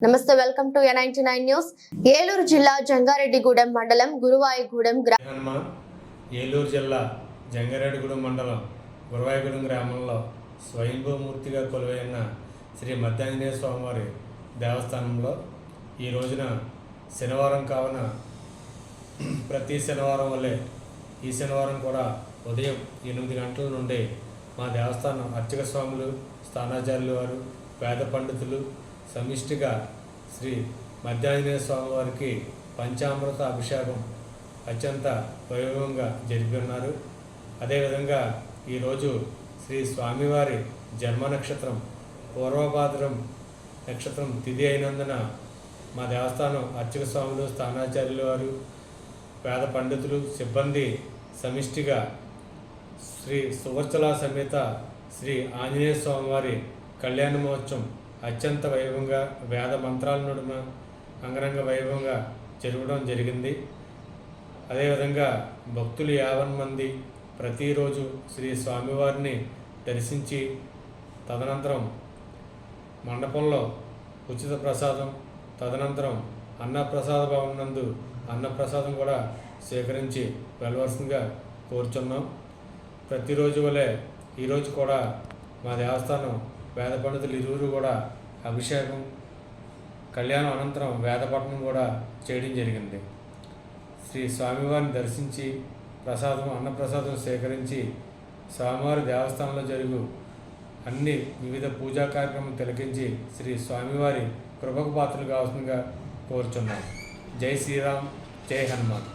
నమస్తే welcome to ninety nine news. Eluru జిల్లా జంగారెడ్డిగూడెం మండలం గురువాయిగూడెం గ్రామ ఏలూరు జిల్లా జంగారెడ్డిగూడెం మండలం గురువాయిగూడెం గ్రామంలో స్వయంభూమూర్తిగా కొలువైన శ్రీ మధ్యాంజనేయ స్వామివారి దేవస్థానంలో ఈ రోజున శనివారం కావున ప్రతి శనివారం వల్లే ఈ శనివారం కూడా ఉదయం ఎనిమిది గంటల నుండి మా దేవస్థానం అర్చక స్వాములు స్థానాచార్యులు వారు పేద పండితులు సమిష్టిగా శ్రీ మధ్యాంజనేయ స్వామి వారికి పంచామృత అభిషేకం అత్యంత వైభవంగా జరిపినారు అదేవిధంగా ఈరోజు శ్రీ స్వామివారి జన్మ నక్షత్రం పూర్వభాద్రం నక్షత్రం తిథి అయినందున మా దేవస్థానం అర్చక స్వాములు స్థానాచార్యులు వారు పేద పండితులు సిబ్బంది సమిష్టిగా శ్రీ సువర్చల సమేత శ్రీ ఆంజనేయ స్వామివారి కళ్యాణ మహోత్సవం అత్యంత వైభవంగా వేద మంత్రాల నడుమ అంగరంగ వైభవంగా జరగడం జరిగింది. అదేవిధంగా భక్తులు యావన్ మంది ప్రతిరోజు శ్రీ స్వామివారిని దర్శించి తదనంతరం మండపంలో ఉచిత ప్రసాదం తదనంతరం అన్నప్రసాద భవన్ నందు అన్నప్రసాదం కూడా స్వీకరించి వెళ్ళవలసిందిగా కోరుచున్నాం. ప్రతిరోజు వలె ఈరోజు కూడా మా దేవస్థానం వేద పండితులు ఇరువురు కూడా అభిషేకం కళ్యాణం అనంతరం వేదపట్నం కూడా చేయడం జరిగింది. శ్రీ స్వామివారిని దర్శించి ప్రసాదం అన్నప్రసాదం సేకరించి స్వామివారి దేవస్థానంలో జరుగు అన్ని వివిధ పూజా కార్యక్రమం తిలకించి శ్రీ స్వామివారి కృపకు పాత్రలు కావాల్సిందిగా కోరుచున్నాం. జై శ్రీరామ్ జై హనుమాన్.